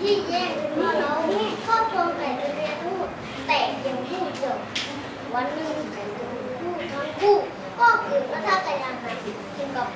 ที่แย่กเป็นพ่อน้องครอบครัวไก่เรียนพูดแต่ยังพูดจบวันหนึ่งไก่เรียนพูดทั้งคู่ก็เกิดวัฒนารรมการกินกับ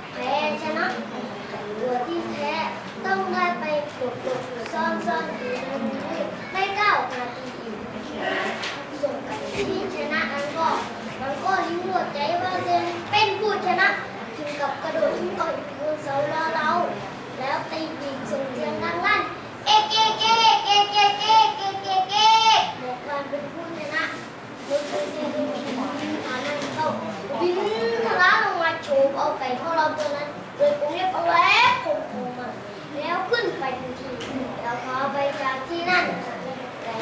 ไก่ของเราตัวนั้นโดยผมเรียกเอาแหวนคมคมมาแล้วขึ้นไปทันทีแล้วพาไปจากที่นั่นไก่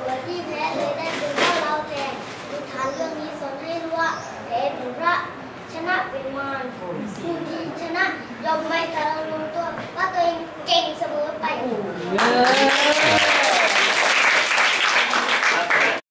ตัวที่แพ้เลยได้เป็นพ่อเราแทนนิทานเรื่องนี้สอนให้รู้ว่าแพ้เป็นพระชนะเป็นมารผู้ที่ชนะยอมไม่ตะลงตัวว่าตัวเองเก่งเสมอไปเ